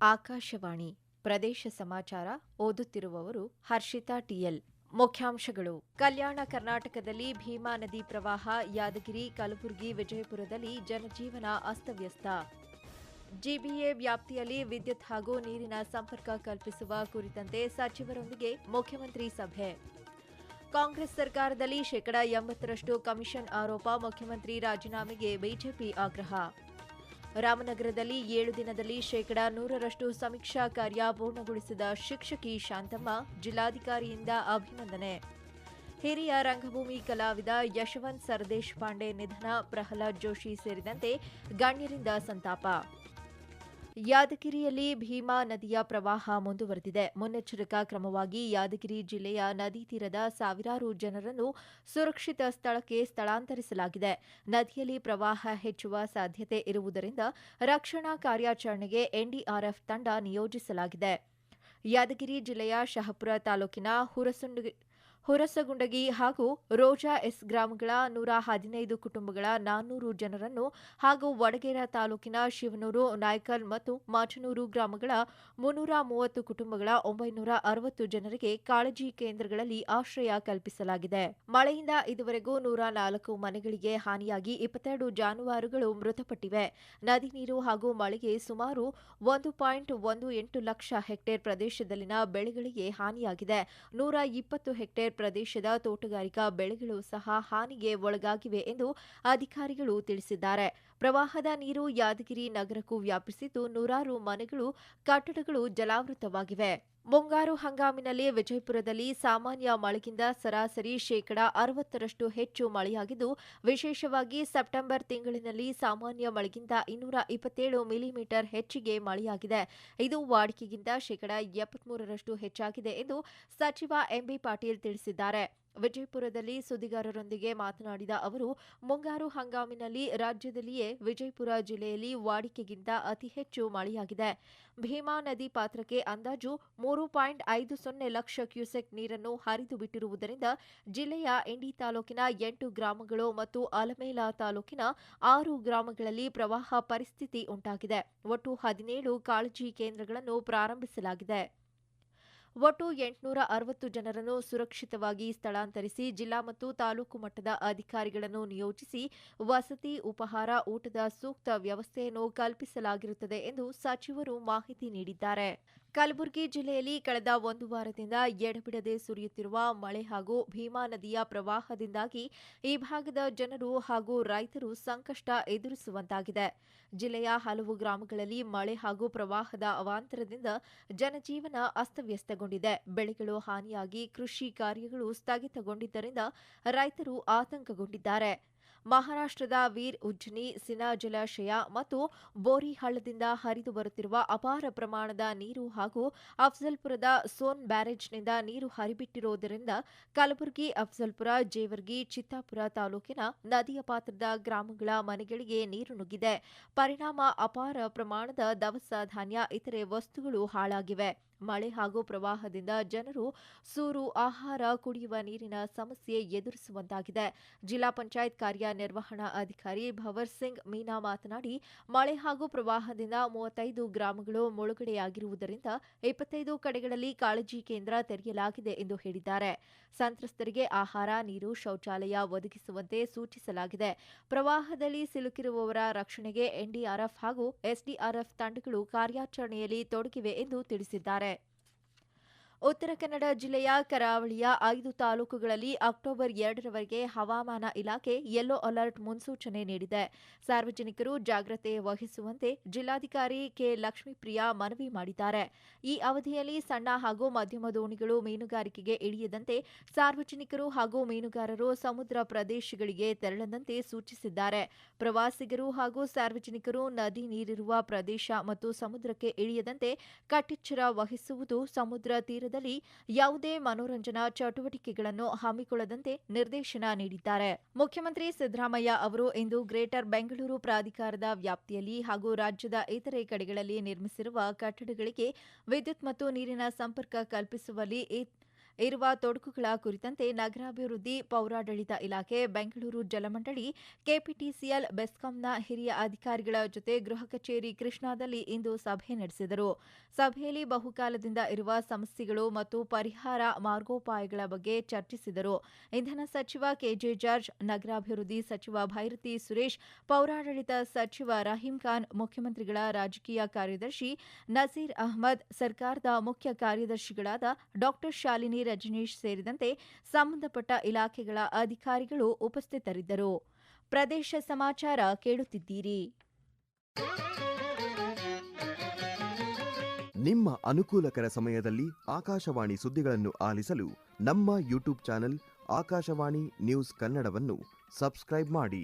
ಆಕಾಶವಾಣಿ ಪ್ರದೇಶ ಸಮಾಚಾರ ಓದುತ್ತಿರುವವರು ಹರ್ಷಿತಾ ಟಿಎಲ್ ಮುಖ್ಯಾಂಶಗಳು. ಕಲ್ಯಾಣ ಕರ್ನಾಟಕದಲ್ಲಿ ಭೀಮಾ ನದಿ ಪ್ರವಾಹ, ಯಾದಗಿರಿ, ಕಲಬುರಗಿ, ವಿಜಯಪುರದಲ್ಲಿ ಜನಜೀವನ ಅಸ್ತವ್ಯಸ್ತ. ಜಿಬಿಎ ವ್ಯಾಪ್ತಿಯಲ್ಲಿ ವಿದ್ಯುತ್ ಹಾಗೂ ನೀರಿನ ಸಂಪರ್ಕ ಕಲ್ಪಿಸುವ ಕುರಿತಂತೆ ಸಚಿವರೊಂದಿಗೆ ಮುಖ್ಯಮಂತ್ರಿ ಸಭೆ. ಕಾಂಗ್ರೆಸ್ ಸರ್ಕಾರದಲ್ಲಿ ಶೇಕಡಾ ಎಂಬತ್ತರಷ್ಟು ಕಮಿಷನ್ ಆರೋಪ ಮುಖ್ಯಮಂತ್ರಿ ರಾಜೀನಾಮೆಗೆ ಬಿಜೆಪಿ ಆಗ್ರಹ. ರಾಮನಗರದಲ್ಲಿ ಏಳು ದಿನದಲ್ಲಿ ಶೇಕಡಾ ನೂರರಷ್ಟು ಸಮೀಕ್ಷಾ ಕಾರ್ಯ ಪೂರ್ಣಗೊಳಿಸಿದ ಶಿಕ್ಷಕಿ ಶಾಂತಮ್ಮ ಜಿಲ್ಲಾಧಿಕಾರಿಯಿಂದ ಅಭಿನಂದನೆ. ಹಿರಿಯ ರಂಗಭೂಮಿ ಕಲಾವಿದ ಯಶವಂತ್ ಸರ್ದೇಶ್ ಪಾಂಡೆ ನಿಧನ, ಪ್ರಹ್ಲಾದ್ ಜೋಶಿ ಸೇರಿದಂತೆ ಗಣ್ಯರಿಂದ ಸಂತಾಪ. ಯಾದಗಿರಿಯಲ್ಲಿ ಭೀಮಾ ನದಿಯ ಪ್ರವಾಹ ಮುಂದುವರೆದಿದೆ. ಮುನ್ನೆಚ್ಚರಿಕಾ ಕ್ರಮವಾಗಿ ಯಾದಗಿರಿ ಜಿಲ್ಲೆಯ ನದಿ ತೀರದ ಸಾವಿರಾರು ಜನರನ್ನು ಸುರಕ್ಷಿತ ಸ್ಥಳಕ್ಕೆ ಸ್ಥಳಾಂತರಿಸಲಾಗಿದೆ. ನದಿಯಲ್ಲಿ ಪ್ರವಾಹ ಹೆಚ್ಚುವ ಸಾಧ್ಯತೆ ಇರುವುದರಿಂದ ರಕ್ಷಣಾ ಕಾರ್ಯಾಚರಣೆಗೆ ಎನ್ಡಿಆರ್ಎಫ್ ತಂಡ ನಿಯೋಜಿಸಲಾಗಿದೆ. ಯಾದಗಿರಿ ಜಿಲ್ಲೆಯ ಶಹಪುರ ತಾಲೂಕಿನ ಹುರಸುಂಡಿ ಹುರಸಗುಂಡಗಿ ಹಾಗೂ ರೋಜಾ ಎಸ್ ಗ್ರಾಮಗಳ ನೂರ ಹದಿನೈದು ಕುಟುಂಬಗಳ ನಾನ್ನೂರು ಜನರನ್ನು ಹಾಗೂ ವಡಗೇರ ತಾಲೂಕಿನ ಶಿವನೂರು, ನಾಯ್ಕಲ್ ಮತ್ತು ಮಾಚನೂರು ಗ್ರಾಮಗಳ ಮುನ್ನೂರ ಮೂವತ್ತು ಕುಟುಂಬಗಳ ಒಂಬೈನೂರ ಅರವತ್ತು ಜನರಿಗೆ ಕಾಳಜಿ ಕೇಂದ್ರಗಳಲ್ಲಿ ಆಶ್ರಯ ಕಲ್ಪಿಸಲಾಗಿದೆ. ಮಳೆಯಿಂದ ಇದುವರೆಗೂ ನೂರ ನಾಲ್ಕು ಮನೆಗಳಿಗೆ ಹಾನಿಯಾಗಿ ಇಪ್ಪತ್ತೆರಡು ಜಾನುವಾರುಗಳು ಮೃತಪಟ್ಟಿವೆ. ನದಿ ನೀರು ಹಾಗೂ ಮಳೆಗೆ ಸುಮಾರು ಒಂದು ಪಾಯಿಂಟ್ ಒಂದು ಎಂಟು ಲಕ್ಷ ಹೆಕ್ಟೇರ್ ಪ್ರದೇಶದಲ್ಲಿನ ಬೆಳೆಗಳಿಗೆ ಹಾನಿಯಾಗಿದೆ. ನೂರ ಇಪ್ಪತ್ತು ಹೆಕ್ಟೇರ್ ಪ್ರದೇಶದ ತೋಟಗಾರಿಕಾ ಬೆಳೆಗಳು ಸಹ ಹಾನಿಗೆ ಒಳಗಾಗಿವೆ ಎಂದು ಅಧಿಕಾರಿಗಳು ತಿಳಿಸಿದ್ದಾರೆ. ಪ್ರವಾಹದ ನೀರು ಯಾದಗಿರಿ ನಗರಕ್ಕೂ ವ್ಯಾಪಿಸಿದ್ದು ನೂರಾರು ಮನೆಗಳು, ಕಟ್ಟಡಗಳು ಜಲಾವೃತವಾಗಿವೆ. ಮುಂಗಾರು ಹಂಗಾಮಿನಲ್ಲಿ ವಿಜಯಪುರದಲ್ಲಿ ಸಾಮಾನ್ಯ ಮಳೆಗಿಂತ ಸರಾಸರಿ ಶೇಕಡಾ ಅರವತ್ತರಷ್ಟು ಹೆಚ್ಚು ಮಳೆಯಾಗಿದ್ದು, ವಿಶೇಷವಾಗಿ ಸೆಪ್ಟೆಂಬರ್ ತಿಂಗಳಿನಲ್ಲಿ ಸಾಮಾನ್ಯ ಮಳೆಗಿಂತ ಇನ್ನೂರ ಇಪ್ಪತ್ತೇಳು ಮಿಲಿಮೀಟರ್ ಹೆಚ್ಚಿಗೆ ಮಳೆಯಾಗಿದೆ. ಇದು ವಾಡಿಕೆಗಿಂತ ಶೇಕಡಾ ಎಪ್ಪತ್ಮೂರರಷ್ಟು ಹೆಚ್ಚಾಗಿದೆ ಎಂದು ಸಚಿವ ಎಂಬಿ ಪಾಟೀಲ್ ತಿಳಿಸಿದ್ದಾರೆ. ವಿಜಯಪುರದಲ್ಲಿ ಸುದ್ದಿಗಾರರೊಂದಿಗೆ ಮಾತನಾಡಿದ ಅವರು, ಮುಂಗಾರು ಹಂಗಾಮಿನಲ್ಲಿ ರಾಜ್ಯದಲ್ಲಿಯೇ ವಿಜಯಪುರ ಜಿಲ್ಲೆಯಲ್ಲಿ ವಾಡಿಕೆಗಿಂತ ಅತಿ ಹೆಚ್ಚು ಮಳೆಯಾಗಿದೆ. ಭೀಮಾ ನದಿ ಪಾತ್ರಕ್ಕೆ ಅಂದಾಜು ಮೂರು ಪಾಯಿಂಟ್ ಐದು ಸೊನ್ನೆ ಲಕ್ಷ ಕ್ಯೂಸೆಕ್ ನೀರನ್ನು ಹರಿದು ಬಿಟ್ಟಿರುವುದರಿಂದ ಜಿಲ್ಲೆಯ ಇಂಡಿ ತಾಲೂಕಿನ ಎಂಟು ಗ್ರಾಮಗಳು ಮತ್ತು ಅಲಮೇಲಾ ತಾಲೂಕಿನ ಆರು ಗ್ರಾಮಗಳಲ್ಲಿ ಪ್ರವಾಹ ಪರಿಸ್ಥಿತಿ ಉಂಟಾಗಿದೆ. ಒಟ್ಟು ಹದಿನೇಳು ಕಾಳಜಿ ಕೇಂದ್ರಗಳನ್ನು ಪ್ರಾರಂಭಿಸಲಾಗಿದೆ. ಒಟ್ಟು ಎಂಟುನೂರ ಅರವತ್ತು ಜನರನ್ನು ಸುರಕ್ಷಿತವಾಗಿ ಸ್ಥಳಾಂತರಿಸಿ ಜಿಲ್ಲಾ ಮತ್ತು ತಾಲೂಕು ಮಟ್ಟದ ಅಧಿಕಾರಿಗಳನ್ನು ನಿಯೋಜಿಸಿ ವಸತಿ, ಉಪಹಾರ, ಊಟದ ಸೂಕ್ತ ವ್ಯವಸ್ಥೆಯನ್ನು ಕಲ್ಪಿಸಲಾಗಿರುತ್ತದೆ ಎಂದು ಸಚಿವರು ಮಾಹಿತಿ ನೀಡಿದ್ದಾರೆ. ಕಲಬುರಗಿ ಜಿಲ್ಲೆಯಲ್ಲಿ ಕಳೆದ ಒಂದು ವಾರದಿಂದ ಎಡಬಿಡದೆ ಸುರಿಯುತ್ತಿರುವ ಮಳೆ ಹಾಗೂ ಭೀಮಾ ನದಿಯ ಪ್ರವಾಹದಿಂದಾಗಿ ಈ ಭಾಗದ ಜನರು ಹಾಗೂ ರೈತರು ಸಂಕಷ್ಟ ಎದುರಿಸುವಂತಾಗಿದೆ. ಜಿಲ್ಲೆಯ ಹಲವು ಗ್ರಾಮಗಳಲ್ಲಿ ಮಳೆ ಹಾಗೂ ಪ್ರವಾಹದ ಅವಾಂತರದಿಂದ ಜನಜೀವನ ಅಸ್ತವ್ಯಸ್ತಗೊಂಡಿದೆ. ಬೆಳೆಗಳು ಹಾನಿಯಾಗಿ ಕೃಷಿ ಕಾರ್ಯಗಳು ಸ್ಥಗಿತಗೊಂಡಿದ್ದರಿಂದ ರೈತರು ಆತಂಕಗೊಂಡಿದ್ದಾರೆ. ಮಹಾರಾಷ್ಟ್ರದ ವೀರ್ ಉಜ್ಜನಿ ಸಿನಾ ಜಲಾಶಯ ಮತ್ತು ಬೋರಿಹಳ್ಳದಿಂದ ಹರಿದು ಬರುತ್ತಿರುವ ಅಪಾರ ಪ್ರಮಾಣದ ನೀರು ಹಾಗೂ ಅಫ್ಜಲ್ಪುರದ ಸೋನ್ ಬ್ಯಾರೇಜ್ನಿಂದ ನೀರು ಹರಿಬಿಟ್ಟಿರುವುದರಿಂದ ಕಲಬುರಗಿ, ಅಫ್ಜಲ್ಪುರ, ಜೇವರ್ಗಿ, ಚಿತ್ತಾಪುರ ತಾಲೂಕಿನ ನದಿಯ ಪಾತ್ರದ ಗ್ರಾಮಗಳ ಮನೆಗಳಿಗೆ ನೀರು ನುಗ್ಗಿದೆ. ಪರಿಣಾಮ ಅಪಾರ ಪ್ರಮಾಣದ ದವಸ ಧಾನ್ಯ, ಇತರೆ ವಸ್ತುಗಳು ಹಾಳಾಗಿವೆ. ಮಳೆ ಹಾಗೂ ಪ್ರವಾಹದಿಂದ ಜನರು ಸೂರು ಆಹಾರ ಕುಡಿಯುವ ನೀರಿನ ಸಮಸ್ಯೆ ಎದುರಿಸುವಂತಾಗಿದೆ. ಜಿಲ್ಲಾ ಪಂಚಾಯತ್ ಕಾರ್ಯನಿರ್ವಹಣಾ ಅಧಿಕಾರಿ ಭವರ್ ಸಿಂಗ್ ಮೀನಾ ಮಾತನಾಡಿ, ಮಳೆ ಹಾಗೂ ಪ್ರವಾಹದಿಂದ ಮೂವತ್ತೈದು ಗ್ರಾಮಗಳು ಮುಳುಗಡೆಯಾಗಿರುವುದರಿಂದ ಇಪ್ಪತ್ತೈದು ಕಡೆಗಳಲ್ಲಿ ಕಾಳಜಿ ಕೇಂದ್ರ ತೆರೆಯಲಾಗಿದೆ ಎಂದು ಹೇಳಿದ್ದಾರೆ. ಸಂತ್ರಸ್ತರಿಗೆ ಆಹಾರ, ನೀರು, ಶೌಚಾಲಯ ಒದಗಿಸುವಂತೆ ಸೂಚಿಸಲಾಗಿದೆ. ಪ್ರವಾಹದಲ್ಲಿ ಸಿಲುಕಿರುವವರ ರಕ್ಷಣೆಗೆ ಎನ್ಡಿಆರ್ಎಫ್ ಹಾಗೂ ಎಸ್ಡಿಆರ್ಎಫ್ ತಂಡಗಳು ಕಾರ್ಯಾಚರಣೆಯಲ್ಲಿ ತೊಡಗಿವೆ ಎಂದು ತಿಳಿಸಿದ್ದಾರೆ. ಉತ್ತರ ಕನ್ನಡ ಜಿಲ್ಲೆಯ ಕರಾವಳಿಯ ಐದು ತಾಲೂಕುಗಳಲ್ಲಿ ಅಕ್ಟೋಬರ್ ಎರಡರವರೆಗೆ ಹವಾಮಾನ ಇಲಾಖೆ ಯೆಲ್ಲೋ ಅಲರ್ಟ್ ಮುನ್ಸೂಚನೆ ನೀಡಿದೆ. ಸಾರ್ವಜನಿಕರು ಜಾಗ್ರತೆ ವಹಿಸುವಂತೆ ಜಿಲ್ಲಾಧಿಕಾರಿ ಕೆ ಲಕ್ಷ್ಮೀಪ್ರಿಯಾ ಮನವಿ ಮಾಡಿದ್ದಾರೆ. ಈ ಅವಧಿಯಲ್ಲಿ ಸಣ್ಣ ಹಾಗೂ ಮಧ್ಯಮ ದೋಣಿಗಳು ಮೀನುಗಾರಿಕೆಗೆ ಇಳಿಯದಂತೆ ಸಾರ್ವಜನಿಕರು ಹಾಗೂ ಮೀನುಗಾರರು ಸಮುದ್ರ ಪ್ರದೇಶಗಳಿಗೆ ತೆರಳದಂತೆ ಸೂಚಿಸಿದ್ದಾರೆ. ಪ್ರವಾಸಿಗರು ಹಾಗೂ ಸಾರ್ವಜನಿಕರು ನದಿ ನೀರಿರುವ ಪ್ರದೇಶ ಮತ್ತು ಸಮುದ್ರಕ್ಕೆ ಇಳಿಯದಂತೆ ಕಟ್ಟೆಚ್ಚರ ವಹಿಸುವುದು ಸಮುದ್ರ ತೀರದ ಯಾವುದೇ ಮನೋರಂಜನಾ ಚಟುವಟಿಕೆಗಳನ್ನು ಹಮ್ಮಿಕೊಳ್ಳದಂತೆ ನಿರ್ದೇಶನ ನೀಡಿದ್ದಾರೆ. ಮುಖ್ಯಮಂತ್ರಿ ಸಿದ್ದರಾಮಯ್ಯ ಅವರು ಇಂದು ಗ್ರೇಟರ್ ಬೆಂಗಳೂರು ಪ್ರಾಧಿಕಾರದ ವ್ಯಾಪ್ತಿಯಲ್ಲಿ ಹಾಗೂ ರಾಜ್ಯದ ಇತರೆ ಕಡೆಗಳಲ್ಲಿ ನಿರ್ಮಿಸಿರುವ ಕಟ್ಟಡಗಳಿಗೆ ವಿದ್ಯುತ್ ಮತ್ತು ನೀರಿನ ಸಂಪರ್ಕ ಕಲ್ಪಿಸುವಲ್ಲಿ ಇರುವ ತೊಡಕುಗಳ ಕುರಿತಂತೆ ನಗರಾಭಿವೃದ್ಧಿ ಪೌರಾಡಳಿತ ಇಲಾಖೆ, ಬೆಂಗಳೂರು ಜಲಮಂಡಳಿ, ಕೆಪಿಟಿಸಿಎಲ್, ಬೆಸ್ಕಾಂನ ಹಿರಿಯ ಅಧಿಕಾರಿಗಳ ಜೊತೆ ಗೃಹ ಕಚೇರಿ ಕೃಷ್ಣಾದಲ್ಲಿ ಇಂದು ಸಭೆ ನಡೆಸಿದರು. ಸಭೆಯಲ್ಲಿ ಬಹುಕಾಲದಿಂದ ಇರುವ ಸಮಸ್ಯೆಗಳು ಮತ್ತು ಪರಿಹಾರ ಮಾರ್ಗೋಪಾಯಗಳ ಬಗ್ಗೆ ಚರ್ಚಿಸಿದರು. ಇಂಧನ ಸಚಿವ ಕೆಜೆ ಜಾರ್ಜ್, ನಗರಾಭಿವೃದ್ಧಿ ಸಚಿವ ಭೈರತಿ ಸುರೇಶ್, ಪೌರಾಡಳಿತ ಸಚಿವ ರಹೀಂ ಖಾನ್, ಮುಖ್ಯಮಂತ್ರಿಗಳ ರಾಜಕೀಯ ಕಾರ್ಯದರ್ಶಿ ನಜೀರ್ ಅಹ್ಮದ್, ಸರ್ಕಾರದ ಮುಖ್ಯ ಕಾರ್ಯದರ್ಶಿಗಳಾದ ಡಾ ಶಾಲಿನಿ ರಜನೀಶ್ ಸೇರಿದಂತೆ ಸಂಬಂಧಪಟ್ಟ ಇಲಾಖೆಗಳ ಅಧಿಕಾರಿಗಳು ಉಪಸ್ಥಿತರಿದ್ದರು. ಪ್ರದೇಶ ಸಮಾಚಾರ ಕೇಳುತ್ತಿದ್ದೀರಿ. ನಿಮ್ಮ ಅನುಕೂಲಕರ ಸಮಯದಲ್ಲಿ ಆಕಾಶವಾಣಿ ಸುದ್ದಿಗಳನ್ನು ಆಲಿಸಲು ನಮ್ಮ ಯೂಟ್ಯೂಬ್ ಚಾನೆಲ್ ಆಕಾಶವಾಣಿ ನ್ಯೂಸ್ ಕನ್ನಡವನ್ನು ಸಬ್ಸ್ಕ್ರೈಬ್ ಮಾಡಿ.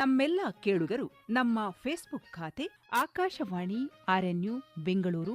ನಮ್ಮೆಲ್ಲ ಕೇಳುಗರು ನಮ್ಮ ಫೇಸ್ಬುಕ್ ಖಾತೆ ಆಕಾಶವಾಣಿ ಆರ್ಎನ್ಯು ಬೆಂಗಳೂರು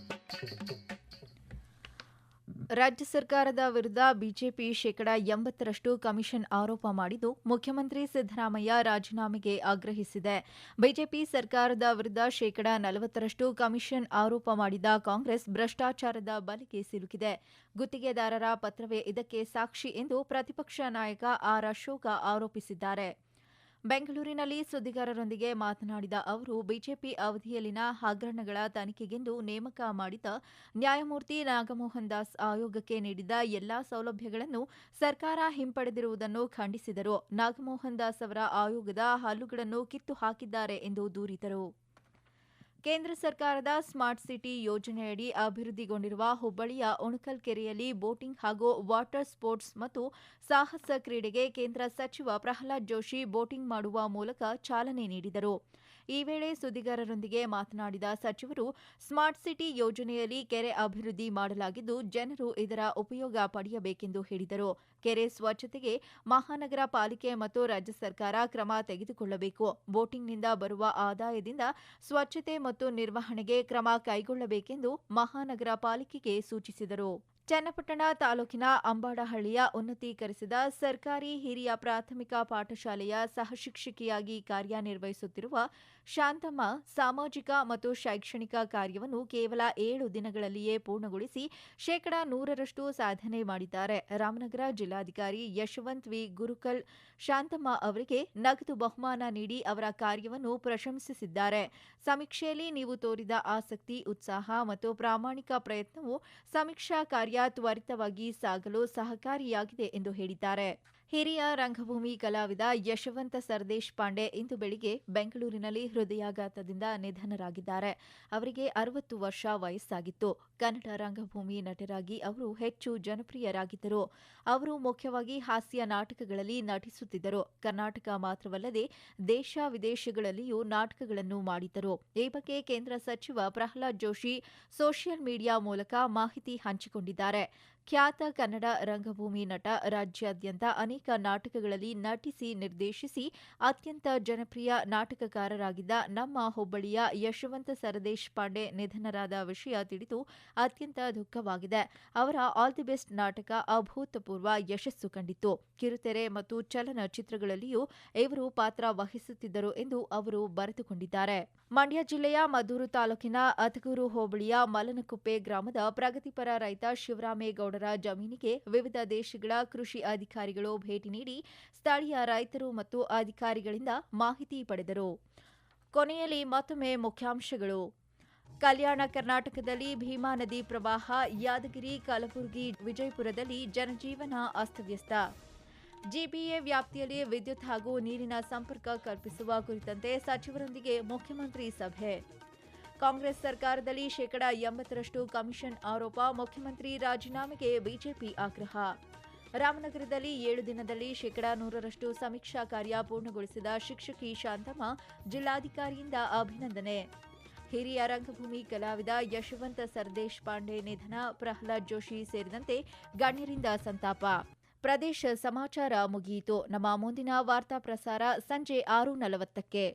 ರಾಜ್ಯ ಸರ್ಕಾರದ ವಿರುದ್ಧ ಬಿಜೆಪಿ ಶೇಕಡಾ ಎಂಬತ್ತರಷ್ಟು ಕಮಿಷನ್ ಆರೋಪ ಮಾಡಿದ್ದು ಮುಖ್ಯಮಂತ್ರಿ ಸಿದ್ದರಾಮಯ್ಯ ರಾಜೀನಾಮೆಗೆ ಆಗ್ರಹಿಸಿದೆ. ಬಿಜೆಪಿ ಸರ್ಕಾರದ ವಿರುದ್ಧ ಶೇಕಡಾ ನಲವತ್ತರಷ್ಟು ಕಮಿಷನ್ ಆರೋಪ ಮಾಡಿದ ಕಾಂಗ್ರೆಸ್ ಭ್ರಷ್ಟಾಚಾರದ ಬಲಿಗೆ ಸಿಲುಕಿದೆ. ಗುತ್ತಿಗೆದಾರರ ಪತ್ರವೇ ಇದಕ್ಕೆ ಸಾಕ್ಷಿ ಎಂದು ಪ್ರತಿಪಕ್ಷ ನಾಯಕ ಆರ್ ಅಶೋಕ ಆರೋಪಿಸಿದ್ದಾರೆ. ಬೆಂಗಳೂರಿನಲ್ಲಿ ಸುದ್ದಿಗಾರರೊಂದಿಗೆ ಮಾತನಾಡಿದ ಅವರು, ಬಿಜೆಪಿ ಅವಧಿಯಲ್ಲಿನ ಹಗರಣಗಳ ತನಿಖೆಗೆಂದು ನೇಮಕ ಮಾಡಿದ ನ್ಯಾಯಮೂರ್ತಿ ನಾಗಮೋಹನ್ ದಾಸ್ ಆಯೋಗಕ್ಕೆ ನೀಡಿದ ಎಲ್ಲಾ ಸೌಲಭ್ಯಗಳನ್ನು ಸರ್ಕಾರ ಹಿಂಪಡೆದಿರುವುದನ್ನು ಖಂಡಿಸಿದರು. ನಾಗಮೋಹನ್ ದಾಸ್ ಅವರ ಆಯೋಗದ ಹಲ್ಲುಗಳನ್ನು ಕಿತ್ತು ಹಾಕಿದ್ದಾರೆ ಎಂದು ದೂರಿದರು. ಕೇಂದ್ರ ಸರ್ಕಾರದ ಸ್ಮಾರ್ಟ್ ಸಿಟಿ ಯೋಜನೆಯಡಿ ಅಭಿವೃದ್ಧಿಗೊಂಡಿರುವ ಹುಬ್ಬಳ್ಳಿಯ ಉಣಕಲ್ ಕೆರೆಯಲ್ಲಿ ಬೋಟಿಂಗ್ ಹಾಗೂ ವಾಟರ್ ಸ್ಪೋರ್ಟ್ಸ್ ಮತ್ತು ಸಾಹಸ ಕ್ರೀಡೆಗೆ ಕೇಂದ್ರ ಸಚಿವ ಪ್ರಹ್ಲಾದ್ ಜೋಶಿ ಬೋಟಿಂಗ್ ಮಾಡುವ ಮೂಲಕ ಚಾಲನೆ ನೀಡಿದರು. ಈ ವೇಳೆ ಸುದ್ದಿಗಾರರೊಂದಿಗೆ ಮಾತನಾಡಿದ ಸಚಿವರು, ಸ್ಮಾರ್ಟ್ ಸಿಟಿ ಯೋಜನೆಯಲ್ಲಿ ಕೆರೆ ಅಭಿವೃದ್ಧಿ ಮಾಡಲಾಗಿದ್ದು ಜನರು ಇದರ ಉಪಯೋಗ ಪಡೆಯಬೇಕೆಂದು ಹೇಳಿದರು. ಕೆರೆ ಸ್ವಚ್ಛತೆಗೆ ಮಹಾನಗರ ಪಾಲಿಕೆ ಮತ್ತು ರಾಜ್ಯ ಸರ್ಕಾರ ಕ್ರಮ ತೆಗೆದುಕೊಳ್ಳಬೇಕು. ಬೋಟಿಂಗ್ನಿಂದ ಬರುವ ಆದಾಯದಿಂದ ಸ್ವಚ್ಛತೆ ಮತ್ತು ನಿರ್ವಹಣೆಗೆ ಕ್ರಮ ಕೈಗೊಳ್ಳಬೇಕೆಂದು ಮಹಾನಗರ ಪಾಲಿಕೆಗೆ ಸೂಚಿಸಿದರು. ಚನ್ನಪಟ್ಟಣ ತಾಲೂಕಿನ ಅಂಬಾಡಹಳ್ಳಿಯ ಉನ್ನತೀಕರಿಸಿದ ಸರ್ಕಾರಿ ಹಿರಿಯ ಪ್ರಾಥಮಿಕ ಪಾಠಶಾಲೆಯ ಸಹಶಿಕ್ಷಕಿಯಾಗಿ ಕಾರ್ಯನಿರ್ವಹಿಸುತ್ತಿರುವ ಶಾಂತಮ್ಮ ಸಾಮಾಜಿಕ ಮತ್ತು ಶೈಕ್ಷಣಿಕ ಕಾರ್ಯವನ್ನು ಕೇವಲ ಏಳು ದಿನಗಳಲ್ಲಿಯೇ ಪೂರ್ಣಗೊಳಿಸಿ ಶೇಕಡಾ ನೂರರಷ್ಟು ಸಾಧನೆ ಮಾಡಿದ್ದಾರೆ. ರಾಮನಗರ ಜಿಲ್ಲಾಧಿಕಾರಿ ಯಶವಂತ್ ವಿ. ಗುರುಕಲ್ ಶಾಂತಮ್ಮ ಅವರಿಗೆ ನಗದು ಬಹುಮಾನ ನೀಡಿ ಅವರ ಕಾರ್ಯವನ್ನು ಪ್ರಶಂಸಿಸಿದ್ದಾರೆ. ಸಮೀಕ್ಷೆಯಲ್ಲಿ ನೀವು ತೋರಿದ ಆಸಕ್ತಿ, ಉತ್ಸಾಹ ಮತ್ತು ಪ್ರಾಮಾಣಿಕ ಪ್ರಯತ್ನವು ಸಮೀಕ್ಷಾ ಕಾರ್ಯ ತ್ವರಿತವಾಗಿ ಸಾಗಲು ಸಹಕಾರಿಯಾಗಿದೆ ಎಂದು ಹೇಳಿದ್ದಾರೆ. ಹಿರಿಯ ರಂಗಭೂಮಿ ಕಲಾವಿದ ಯಶವಂತ ಸರ್ದೇಶ್ ಪಾಂಡೆ ಇಂದು ಬೆಳಿಗ್ಗೆ ಬೆಂಗಳೂರಿನಲ್ಲಿ ಹೃದಯಾಘಾತದಿಂದ ನಿಧನರಾಗಿದ್ದಾರೆ. ಅವರಿಗೆ ಅರವತ್ತು ವರ್ಷ ವಯಸ್ಸಾಗಿತ್ತು. ಕನ್ನಡ ರಂಗಭೂಮಿ ನಟರಾಗಿ ಅವರು ಹೆಚ್ಚು ಜನಪ್ರಿಯರಾಗಿದ್ದರು. ಅವರು ಮುಖ್ಯವಾಗಿ ಹಾಸ್ಯ ನಾಟಕಗಳಲ್ಲಿ ನಟಿಸುತ್ತಿದ್ದರು. ಕರ್ನಾಟಕ ಮಾತ್ರವಲ್ಲದೆ ದೇಶ ವಿದೇಶಗಳಲ್ಲಿಯೂ ನಾಟಕಗಳನ್ನು ಮಾಡಿದ್ದರು. ಈ ಬಗ್ಗೆ ಕೇಂದ್ರ ಸಚಿವ ಪ್ರಹ್ಲಾದ್ ಜೋಶಿ ಸೋಷಿಯಲ್ ಮೀಡಿಯಾ ಮೂಲಕ ಮಾಹಿತಿ ಹಂಚಿಕೊಂಡಿದ್ದಾರೆ. ಖ್ಯಾತ ಕನ್ನಡ ರಂಗಭೂಮಿ ನಟ ರಾಜ್ಯಾದ್ಯಂತ ಅನೇಕ ನಾಟಕಗಳಲ್ಲಿ ನಟಿಸಿ ನಿರ್ದೇಶಿಸಿ ಅತ್ಯಂತ ಜನಪ್ರಿಯ ನಾಟಕಕಾರರಾಗಿದ್ದ ನಮ್ಮ ಹುಬ್ಬಳ್ಳಿಯ ಯಶವಂತ ಸರದೇಶ್ ಪಾಂಡೆ ನಿಧನರಾದ ವಿಷಯ ತಿಳಿದು ಅತ್ಯಂತ ದುಃಖವಾಗಿದೆ. ಅವರ ಆಲ್ ದಿ ಬೆಸ್ಟ್ ನಾಟಕ ಅಭೂತಪೂರ್ವ ಯಶಸ್ಸು ಕಂಡಿತ್ತು. ಕಿರುತೆರೆ ಮತ್ತು ಚಲನಚಿತ್ರಗಳಲ್ಲಿಯೂ ಇವರು ಪಾತ್ರ ವಹಿಸುತ್ತಿದ್ದರು ಎಂದು ಅವರು ಬರೆದುಕೊಂಡಿದ್ದಾರೆ. ಮಂಡ್ಯ ಜಿಲ್ಲೆಯ ಮದ್ದೂರು ತಾಲೂಕಿನ ಅತಗೂರು ಹೋಬಳಿಯ ಮಲನಕುಪ್ಪೆ ಗ್ರಾಮದ ಪ್ರಗತಿಪರ ರೈತ ಶಿವರಾಮೇಗೌಡರ ಜಮೀನಿಗೆ ವಿವಿಧ ದೇಶಗಳ ಕೃಷಿ ಅಧಿಕಾರಿಗಳು ಭೇಟಿ ನೀಡಿ ಸ್ಥಳೀಯ ರೈತರು ಮತ್ತು ಅಧಿಕಾರಿಗಳಿಂದ ಮಾಹಿತಿ ಪಡೆದರು. ಕೊನೆಯಲ್ಲಿ ಮತ್ತೊಮ್ಮೆ ಮುಖ್ಯಾಂಶಗಳು. ಕಲ್ಯಾಣ ಕರ್ನಾಟಕದಲ್ಲಿ ಭೀಮಾ ನದಿ ಪ್ರವಾಹ, ಯಾದಗಿರಿ, ಕಲಬುರಗಿ, ವಿಜಯಪುರದಲ್ಲಿ ಜನಜೀವನ ಅಸ್ತವ್ಯಸ್ತ. ಜಿಬಿಎ ವ್ಯಾಪ್ತಿಯಲ್ಲಿ ವಿದ್ಯುತ್ ಹಾಗೂ ನೀರಿನ ಸಂಪರ್ಕ ಕಲ್ಪಿಸುವ ಕುರಿತಂತೆ ಸಚಿವರೊಂದಿಗೆ ಮುಖ್ಯಮಂತ್ರಿ ಸಭೆ. ಕಾಂಗ್ರೆಸ್ ಸರ್ಕಾರದಲ್ಲಿ ಶೇಕಡಾ ಎಂಬತ್ತರಷ್ಟು ಕಮಿಷನ್ ಆರೋಪ, ಮುಖ್ಯಮಂತ್ರಿ ರಾಜೀನಾಮೆಗೆ ಬಿಜೆಪಿ ಆಗ್ರಹ. ರಾಮನಗರದಲ್ಲಿ ಏಳು ದಿನದಲ್ಲಿ ಶೇಕಡಾ ನೂರರಷ್ಟು ಸಮೀಕ್ಷಾ ಕಾರ್ಯ ಪೂರ್ಣಗೊಳಿಸಿದ ಶಿಕ್ಷಕಿ ಶಾಂತಮ್ಮ ಜಿಲ್ಲಾಧಿಕಾರಿಯಿಂದ ಅಭಿನಂದನೆ. ಹಿರಿಯ ರಂಗಭೂಮಿ ಕಲಾವಿದ ಯಶವಂತ ಸರ್ದೇಶ್ ಪಾಂಡೆ ನಿಧನ, ಪ್ರಹ್ಲಾದ್ ಜೋಶಿ ಸೇರಿದಂತೆ ಗಣ್ಯರಿಂದ ಸಂತಾಪ. ಪ್ರದೇಶ ಸಮಾಚಾರ ಮುಗಿಯಿತು. ನಮ್ಮ ಮುಂದಿನ ವಾರ್ತಾ ಪ್ರಸಾರ ಸಂಜೆ ಆರು ನಲವತ್ತಕ್ಕೆ.